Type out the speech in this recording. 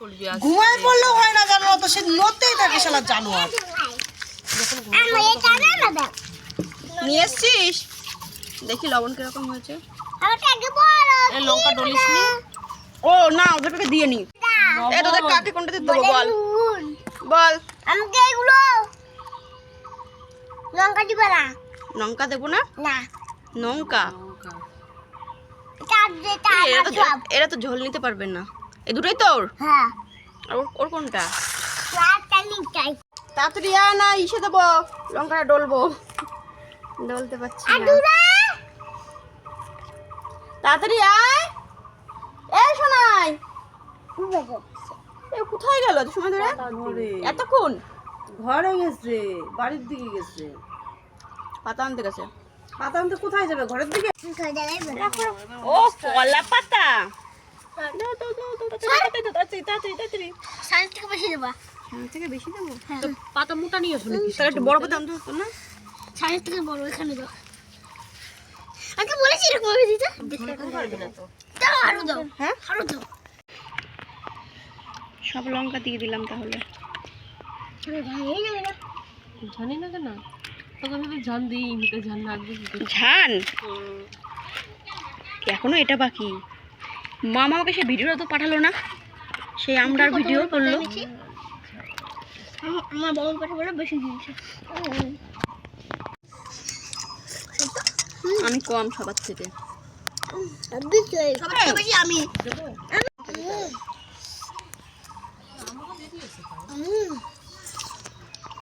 ঘুমায় পড়লেও হয় না জানো তো সে নড়তেই থাকে শালা জানোয়ার। নিয়ে এসছিস? দেখি লবণ কীরকম হয়েছে। লঙ্কা ডলিস নি। ও না ওদেরকে দিয়ে নি। এ তোদের কাকে কোনটা দিয়ে দেবো বল। বল আমাকে এগুলো লঙ্কা দিবে না। লঙ্কা দেবো না? না। লঙ্কা এরা তো এরা তো ঝোল নিতে পারবে না। এই দুটোই তোর? হ্যাঁ। ওর- ওর কোনটা? তাড়াতাড়ি আয় না ইসে দেবো। লঙ্কাটা ডলবো। ডলতে পারছি না। তাড়াতাড়ি আয়। এই শোনাই এ কোথায় গেল? সময় ধরে? এতক্ষণ? ঘরে গেছে বাড়ির দিকে গেছে। পাতা আনতে গেছে। পাতা আনতে কোথায় যাবে? ঘরের দিকে? ও কলা পাতা। থেকে বেশি দেবা। সামনে থেকে বেশি দেবো? তো পাতা মোটা নিয়ে আসো নাকি? তাহলে একটু বড় পাতা আনতে হতো না? থেকে বড় এখানে দাও। আমাকে বলেছি এরকম ভাবে দিতে? দাও আরও দাও। হ্যাঁ? আরও দাও। সব লঙ্কা দিয়ে দিলাম তাহলে। জানি না কেন? তোকে জান দিই জান লাগবে এখনও এটা বাকি। মামা আমাকে সে ভিডিওটা তো পাঠালো না। সেই আমরার ভিডিও করল। আমার- বাবা পাঠা বলে বেশি দিয়েছে। আমি কম সবার থেকে। আমি। হুম।